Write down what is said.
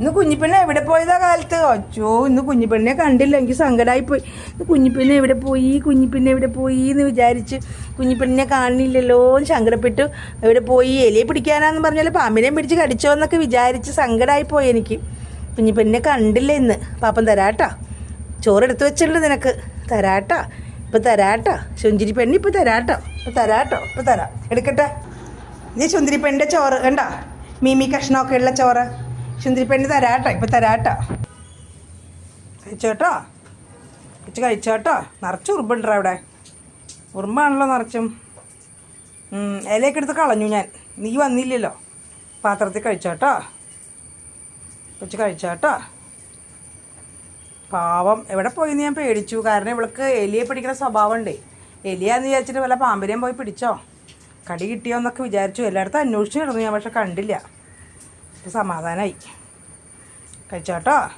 ഇന്ന് കുഞ്ഞിപ്പെണ്ണ എവിടെ പോയതാ കാലത്ത്? അച്ചോ ഇന്ന് കുഞ്ഞിപ്പെണ്ണെ കണ്ടില്ല. എനിക്ക് സങ്കടമായി പോയി ഇന്ന് കുഞ്ഞിപ്പെണ്ണ എവിടെ പോയി? കുഞ്ഞിപ്പെണ്ണ എവിടെ പോയി എന്ന് വിചാരിച്ച് കുഞ്ഞിപ്പെണ്ണിനെ കാണില്ലല്ലോ എന്ന് സങ്കടപ്പെട്ടു. എവിടെ പോയി? എലിയെ പിടിക്കാനാന്ന് പറഞ്ഞാൽ പാമ്പിനെയും പിടിച്ച് കടിച്ചോ എന്നൊക്കെ വിചാരിച്ച് സങ്കടമായി പോയി എനിക്ക്. കുഞ്ഞിപ്പെണ്ണിനെ കണ്ടില്ല ഇന്ന്. പാപ്പം തരാട്ടാ. ചോറെടുത്ത് വെച്ചിട്ടുണ്ട് നിനക്ക്. തരാട്ടാ. ഇപ്പം തരാട്ടോ. ശുഞ്ചിരി പെണ്ണി ഇപ്പം തരാട്ടോ. ഇപ്പം തരാട്ടോ. ഇപ്പം തരാം. എടുക്കട്ടെ. ഇത് ശുന്തിരി പെണ്ണിന്റെ ചോറ്. കണ്ടോ? മീമി കഷ്ണമൊക്കെ ഉള്ള ചോറ്. സുന്ദരി പെണ്ണ് തരാട്ടോ ഇപ്പം തരാട്ടോ. കഴിച്ചോട്ടോ? വെച്ച് കഴിച്ചോട്ടോ? നിറച്ച് ഉറുമ്പുണ്ടോ അവിടെ. ഉറുമ്പാണല്ലോ നിറച്ചും. ഇലയൊക്കെ എടുത്ത് കളഞ്ഞു ഞാൻ. നീ വന്നില്ലല്ലോ. പാത്രത്തിൽ കഴിച്ചോട്ടോ. വെച്ച് കഴിച്ചോട്ടോ. പാവം എവിടെ പോയിന്ന് ഞാൻ പേടിച്ചു. കാരണം ഇവൾക്ക് എലിയെ പിടിക്കുന്ന സ്വഭാവമുണ്ടേ. എലിയാന്ന് വിചാരിച്ചിട്ട് വല്ല പാമ്പിനെയും പോയി പിടിച്ചോ? കടി കിട്ടിയോ എന്നൊക്കെ വിചാരിച്ചു. എല്ലായിടത്തും അന്വേഷിച്ചു കിടന്നു ഞാൻ പക്ഷെ കണ്ടില്ല. സമാധാനമായി കഴിച്ചോട്ടോ